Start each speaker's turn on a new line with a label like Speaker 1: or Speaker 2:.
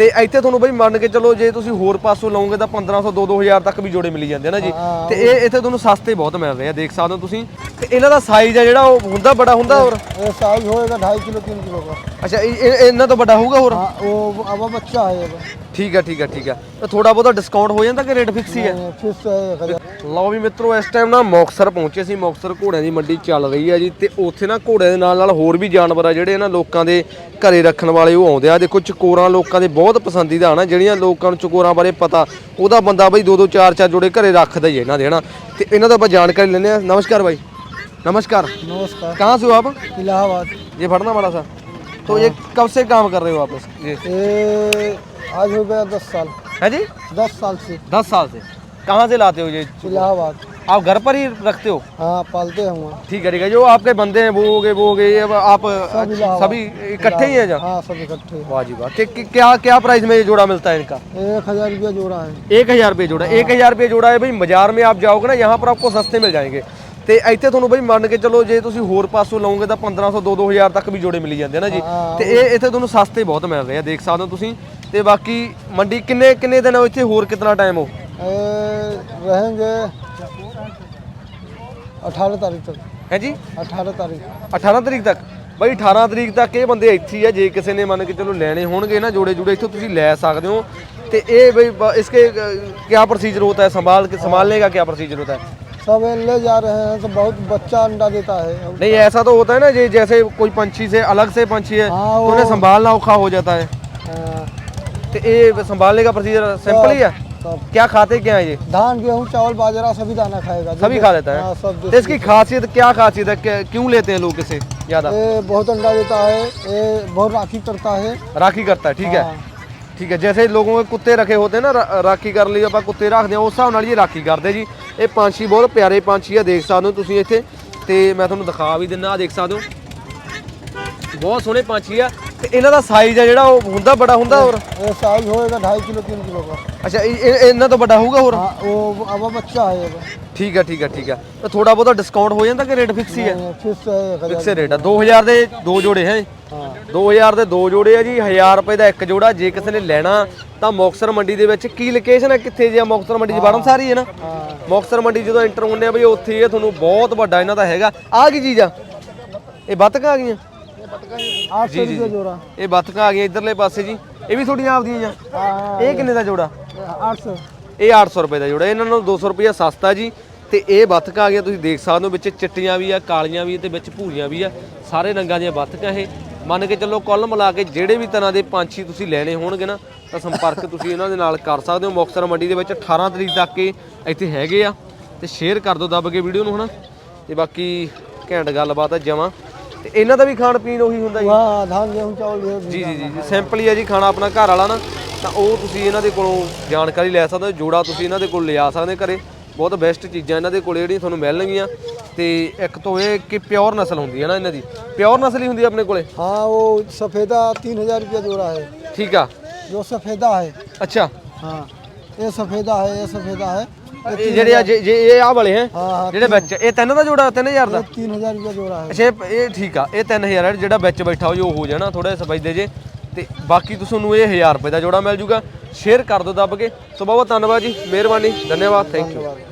Speaker 1: ਤੇ ਇੱਥੇ ਤੁਹਾਨੂੰ ਬਈ ਮੰਨ ਕੇ ਚੱਲੋ ਜੇ ਤੁਸੀਂ ਹੋਰ ਪਾਸੋਂ ਲਓਗੇ ਤਾਂ 1500 2 2000 ਤੱਕ ਵੀ ਜੋੜੇ ਮਿਲ ਜਾਂਦੇ ਆ ਨਾ ਜੀ। ਤੇ ਇਹ ਇੱਥੇ ਤੁਹਾਨੂੰ ਸਸਤੇ ਬਹੁਤ ਮਿਲ ਰਹੇ ਆ ਦੇਖ ਸਕਦੇ ਹੋ ਤੁਸੀਂ। ਤੇ ਇਹਨਾਂ ਦਾ ਸਾਈਜ਼ ਆ ਜਿਹੜਾ ਉਹ ਹੁੰਦਾ ਬੜਾ ਹੁੰਦਾ ਹੋਰ?
Speaker 2: ਇਹ ਸਾਈਜ਼ ਹੋਏਗਾ 2.5 ਕਿਲੋ 3 ਕਿਲੋ ਦਾ।
Speaker 1: ਅੱਛਾ ਇਹ ਇਹਨਾਂ ਤੋਂ ਵੱਡਾ ਹੋਊਗਾ ਹੋਰ?
Speaker 2: ਉਹ ਅਬਾ ਬੱਚਾ ਹੈ
Speaker 1: ਠੀਕ ਆ ਠੀਕ ਆ ਠੀਕ ਆ ਤੇ ਥੋੜਾ ਬਹੁਤਾ ਡਿਸਕਾਊਂਟ ਹੋ ਜਾਂਦਾ ਕਿ ਰੇਟ ਫਿਕਸ ਹੀ ਹੈ
Speaker 2: फिर से एक हजार
Speaker 1: ਲਓ ਵੀ ਮਿੱਤਰੋ ਇਸ ਟਾਈਮ ਨਾ ਮੁਕਤਸਰ ਪਹੁੰਚੇ ਸੀ ਮੁਕਤਸਰ ਘੋੜਿਆਂ ਦੀ ਮੰਡੀ ਚੱਲ ਰਹੀ ਹੈ ਜੀ ਤੇ ਉੱਥੇ ਨਾ ਘੋੜਿਆਂ ਦੇ ਨਾਲ ਨਾਲ ਹੋਰ ਵੀ ਜਾਨਵਰ ਆ ਜਿਹੜੇ ਨਾ ਲੋਕਾਂ ਦੇ ਘਰੇ ਰੱਖਣ ਵਾਲੇ ਉਹ ਆਉਂਦੇ ਆ ਦੇਖੋ ਚਕੋਰਾਂ ਲੋਕਾਂ ਦੇ ਬਹੁਤ ਪਸੰਦੀਦਾ ਹਨਾ ਜਿਹੜੀਆਂ ਲੋਕਾਂ ਨੂੰ ਚਕੋਰਾਂ ਬਾਰੇ ਪਤਾ ਉਹਦਾ ਬੰਦਾ ਬਈ ਦੋ ਦੋ ਚਾਰ ਚਾਰ ਜੋੜੇ ਘਰੇ ਰੱਖਦਾ ਹੀ ਹੈ ਇਹਨਾਂ ਦੇ ਹਨਾ ਤੇ ਇਹਨਾਂ ਤੋਂ ਆਪਾਂ ਜਾਣਕਾਰੀ ਲੈਂਦੇ ਆ ਨਮਸਕਾਰ ਭਾਈ नमस्कार
Speaker 2: नमस्कार
Speaker 1: कहाँ से हो आप
Speaker 2: इलाहाबाद
Speaker 1: ये पढ़ना बड़ा सा तो ये कब से काम कर रहे हो आप ये।
Speaker 2: आज हो गया दस साल।
Speaker 1: है जी?
Speaker 2: दस साल से।
Speaker 1: दस साल से। कहाँ से लाते हो ये?
Speaker 2: इलाहाबाद।
Speaker 1: आप घर पर ही रखते हो?
Speaker 2: हाँ पालते हैं
Speaker 1: ठीक है ठीक है। जो आपके बंदे हैं वो हो गए वो हो गए। ये आप सभी इकट्ठे ही हैं जहाँ?
Speaker 2: हाँ सब इकट्ठे
Speaker 1: वाह जी वाह। क्या क्या प्राइस में ये जोड़ा मिलता है इनका?
Speaker 2: एक हज़ार रुपया जोड़ा है।
Speaker 1: एक हज़ार रुपये जोड़ा। एक हज़ार रुपये जोड़ा है भाई। बाज़ार में आप जाओगे ना यहाँ पर आपको सस्ते मिल जाएँगे। ਤੇ ਇੱਥੇ ਤੁਹਾਨੂੰ ਬਈ ਮੰਨ ਕੇ ਚੱਲੋ ਜੇ ਤੁਸੀਂ ਹੋਰ ਪਾਸੋਂ ਲਓਗੇ ਤਾਂ 1500 2 2000 ਤੱਕ ਵੀ ਜੋੜੇ ਮਿਲ ਜਾਂਦੇ ਨਾ ਜੀ। ਤੇ ਇਹ ਇੱਥੇ ਤੁਹਾਨੂੰ ਸਸਤੇ ਬਹੁਤ ਮਿਲ ਰਹੇ ਆ ਦੇਖ ਸਕਦੇ ਹੋ ਤੁਸੀਂ। ਤੇ ਬਾਕੀ ਮੰਡੀ ਕਿੰਨੇ ਕਿੰਨੇ ਦਿਨ ਹੋ ਇੱਥੇ? ਹੋਰ ਕਿੰਨਾ ਟਾਈਮ ਹੋ?
Speaker 2: ਰਹਿਣਗੇ 18 ਤਾਰੀਖ ਤੱਕ।
Speaker 1: ਹੈ ਜੀ?
Speaker 2: 18 ਤਾਰੀਖ।
Speaker 1: 18 ਤਰੀਕ ਤੱਕ? ਬਈ 18 ਤਰੀਕ ਤੱਕ ਇਹ ਬੰਦੇ ਇੱਥੇ ਆ ਜੇ ਕਿਸੇ ਨੇ ਮੰਨ ਕੇ ਚਲੋ ਲੈਣੇ ਹੋਣਗੇ ਨਾ ਜੋੜੇ ਜੁੜੇ ਇੱਥੋਂ ਤੁਸੀਂ ਲੈ ਸਕਦੇ ਹੋ। ਤੇ ਇਹ ਬਈ ਇਸਕੇ ਕੀ ਪ੍ਰੋਸੀਜਰ ਹੋਤਾ ਹੈ? ਸੰਭਾਲ ਕੇ ਸੰਭਾਲਨੇ ਦਾ ਕੀ ਪ੍ਰੋਸੀਜਰ ਹੋਤਾ ਹੈ?
Speaker 2: सब ले जा रहे हैं तो बहुत बच्चा अंडा देता है।
Speaker 1: नहीं ऐसा तो होता है ना जे जैसे कोई पंछी से अलग से पंछी है
Speaker 2: हाँ,
Speaker 1: तो उन्हें संभालना औखा हो जाता है।
Speaker 2: हाँ,
Speaker 1: तो ये संभालने का प्रोसीजर सिंपल ही है? क्या खाते क्या है ये?
Speaker 2: धान गेहूँ चावल बाजरा सभी दाना खाएगा।
Speaker 1: सभी खा लेता
Speaker 2: हाँ,
Speaker 1: है
Speaker 2: सब
Speaker 1: तो इसकी खासियत क्या खासियत है? क्या- क्यों लेते हैं लोग इसे ज़्यादा?
Speaker 2: बहुत अंडा देता है ये बहुत राखी करता है।
Speaker 1: राखी करता है ठीक है।
Speaker 2: हाँ,
Speaker 1: ਠੀਕ ਹੈ ਜੈਸੇ ਲੋਗੋਂ ਦੇ ਕੁੱਤੇ ਰੱਖੇ ਹੋਤੇ ਨਾ ਰਾ- ਰਾਖੀ ਕਰਨ ਲਈ ਆਪਾਂ ਕੁੱਤੇ ਰੱਖਦੇ ਆ ਉਸ ਹਿਸਾਬ ਨਾਲ ਹੀ ਇਹ ਰਾਖੀ ਕਰਦੇ ਜੀ ਇਹ ਪੰਛੀ ਬਹੁਤ ਪਿਆਰੇ ਪੰਛੀ ਆ ਦੇਖ ਸਕਦੇ ਹੋ ਤੁਸੀਂ ਇੱਥੇ ਤੇ ਮੈਂ ਤੁਹਾਨੂੰ ਦਿਖਾ ਵੀ ਦਿੰਦਾ ਆ ਦੇਖ ਸਕਦੇ ਹੋ ਬਹੁਤ ਸੋਹਣੇ ਪੰਛੀ ਆ ਤੇ ਇਹਨਾਂ ਦਾ ਸਾਈਜ਼ ਆ ਜਿਹੜਾ ਉਹ ਹੁੰਦਾ ਬੜਾ ਹੁੰਦਾ ਹੋਰ
Speaker 2: ये साइज होएगा ढाई किलो तीन किलो का
Speaker 1: ਅੱਛਾ ਇਹ- ਇਹ- ਇਹਨਾਂ ਤੋਂ ਵੱਡਾ ਹੋਊਗਾ ਹੋਰ
Speaker 2: हाँ वो अब बच्चा है अब
Speaker 1: ਠੀਕ ਹੈ ਠੀਕ ਹੈ ਠੀਕ ਹੈ ਤੇ ਥੋੜਾ ਬਹੁਤਾ ਡਿਸਕਾਊਂਟ ਹੋ ਜਾਂਦਾ ਕਿ ਰੇਟ ਫਿਕਸ ਹੀ ਹੈ
Speaker 2: ये फिर से एक हजार
Speaker 1: ਫਿਕਸ ਰੇਟ ਆ 2000 ਦੇ ਦੋ ਜੋੜੇ ਹੈ
Speaker 2: हाँ
Speaker 1: 2000 ਦੇ ਦੋ ਜੋੜੇ ਆ ਜੀ 1000 ਰੁਪਏ ਦਾ ਇੱਕ ਜੋੜਾ। ਜੇ ਕਿਸੇ ਨੇ ਲੈਣਾ ਤਾਂ ਮੌਕਸਰ ਮੰਡੀ ਦੇ ਵਿੱਚ ਕੀ ਲੋਕੇਸ਼ਨ ਹੈ ਕਿੱਥੇ ਜੇ ਮੌਕਸਰ ਮੰਡੀ ਚ? ਬਾੜਮ ਸਾਰੀ ਹੈ ਨਾ? ਮੌਕਸਰ ਮੰਡੀ ਜਦੋਂ ਐਂਟਰ ਹੁੰਦੇ ਆ ਬਈ ਉੱਥੇ ਇਹ ਤੁਹਾਨੂੰ ਬਹੁਤ ਵੱਡਾ ਇਹਨਾਂ ਦਾ ਹੈਗਾ। ਆ ਕੀ ਚੀਜ਼ ਆ? ਇਹ ਬਤਕਾਂ ਆ ਗਈਆਂ? ਇਹ ਬਤਕਾਂ ਆ ਗਈਆਂ ਇਧਰਲੇ ਪਾਸੇ ਜੀ। ਇਹ ਵੀ ਥੋੜੀਆਂ ਆਪਦੀਆਂ ਜਾਂ ਇਹ ਕਿੰਨੇ ਦਾ ਜੋੜਾ?
Speaker 2: 800
Speaker 1: ਇਹ 800 ਰੁਪਏ ਦਾ ਜੋੜਾ। ਇਹਨਾਂ ਨੂੰ 200 ਰੁਪਏ ਸਸਤਾ ਜੀ। ਤੇ ਇਹ ਬਤਕਾਂ ਆ ਗਈਆਂ ਤੁਸੀਂ ਦੇਖ ਸਕਦੇ ਹੋ ਵਿੱਚ ਚਿੱਟੀਆਂ ਵੀ ਆ ਕਾਲੀਆਂ ਵੀ ਤੇ ਵਿੱਚ ਭੂਰੀਆਂ ਵੀ ਆ। ਸਾਰੇ ਰੰਗਾਂ ਦੀਆਂ ਬਤਕਾਂ ਇਹ। ਮੰਨ ਕੇ ਚੱਲੋ ਕੁੱਲ ਮਿਲਾ ਕੇ ਜਿਹੜੇ ਵੀ ਤਰ੍ਹਾਂ ਦੇ ਪੰਛੀ ਤੁਸੀਂ ਲੈਣੇ ਹੋਣਗੇ ਨਾ ਤਾਂ ਸੰਪਰਕ ਤੁਸੀਂ ਇਹਨਾਂ ਦੇ ਨਾਲ ਕਰ ਸਕਦੇ ਹੋ। ਮੁਕਤਸਰ ਮੰਡੀ ਦੇ ਵਿੱਚ 18 ਤਰੀਕ ਤੱਕ ਇਹ ਇੱਥੇ ਹੈਗੇ ਆ। ਤੇ ਸ਼ੇਅਰ ਕਰ ਦਿਓ ਦੱਬ ਕੇ ਵੀਡੀਓ ਨੂੰ ਹਨਾ। ਤੇ ਬਾਕੀ ਘੈਂਟ ਗੱਲਬਾਤ ਆ ਜਮਾ। ਤੇ ਇਹਨਾਂ ਦਾ ਵੀ ਖਾਣ ਪੀਣ ਉਹੀ ਹੁੰਦਾ ਜੀ।
Speaker 2: ਹਾਂ ਧਾਨ ਗੇਹੂੰ ਚੌਲ
Speaker 1: ਜੀ ਜੀ ਜੀ ਸਿੰਪਲੀ ਆ ਜੀ ਖਾਣਾ ਆਪਣਾ ਘਰ ਵਾਲਾ ਨਾ। ਤਾਂ ਉਹ ਤੁਸੀਂ ਇਹਨਾਂ ਦੇ ਕੋਲੋਂ ਜਾਣਕਾਰੀ ਲੈ ਸਕਦੇ ਹੋ। ਜੋੜਾ ਤੁਸੀਂ ਇਹਨਾਂ ਦੇ ਕੋਲ ਲਿਆ ਸਕਦੇ ਘਰੇ। ਬਹੁਤ ਬੈਸਟ ਚੀਜ਼ਾਂ ਇਹਨਾਂ ਦੇ ਕੋਲ ਜਿਹੜੀਆਂ ਤੁਹਾਨੂੰ ਮਿਲਣਗੀਆਂ। ਤੇ ਇੱਕ ਤੋਂ ਇਹ ਕਿ ਪਿਓਰ ਨਸਲ ਹੁੰਦੀ ਹੈ ਨਾ ਇਹਨਾਂ ਦੀ ਪਿਓਰ ਨਸਲ ਹੀ ਹੁੰਦੀ ਹੈ ਆਪਣੇ ਕੋਲੇ
Speaker 2: हाँ वो सफ़ेदा तीन हजार रुपया जोड़ा है
Speaker 1: ਠੀਕ ਆ
Speaker 2: जो सफ़ेदा है
Speaker 1: ਅੱਛਾ
Speaker 2: हाँ ये सफ़ेदा है ये सफ़ेदा है
Speaker 1: ਇਹ ਜਿਹੜੇ ਆ ਜੇ ਜੇ ਇਹ ਆ ਵਾਲੇ ਹੈ
Speaker 2: हाँ हाँ
Speaker 1: ਜਿਹੜੇ ਵਿੱਚ ਇਹ ਤਿੰਨ ਦਾ ਜੋੜਾ 3000 ਦਾ
Speaker 2: तीन हजार रुपया जोड़ा है
Speaker 1: ਅੱਛਾ ਇਹ- ਇਹ ਠੀਕ ਆ ਇਹ 3000 ਹੈ ਜਿਹੜਾ ਵਿੱਚ ਬੈਠਾ ਹੋ ਜੋ ਹੋ ਜਾਣਾ ਥੋੜਾ ਸਫਾਈਦੇ ਜੇ ਤੇ ਬਾਕੀ ਤੁਹਾਨੂੰ ਇਹ 1000 ਰੁਪਏ ਦਾ ਜੋੜਾ ਮਿਲ ਜੂਗਾ ਸ਼ੇਅਰ ਕਰ ਦਿਓ ਦੱਬ ਕੇ ਸੋ ਬਹੁਤ ਬਹੁਤ ਧੰਨਵਾਦ ਜੀ ਮਿਹਰਬਾਨੀ ਧੰਨਵਾਦ ਥੈਂਕ ਯੂ
Speaker 2: धन्यवाद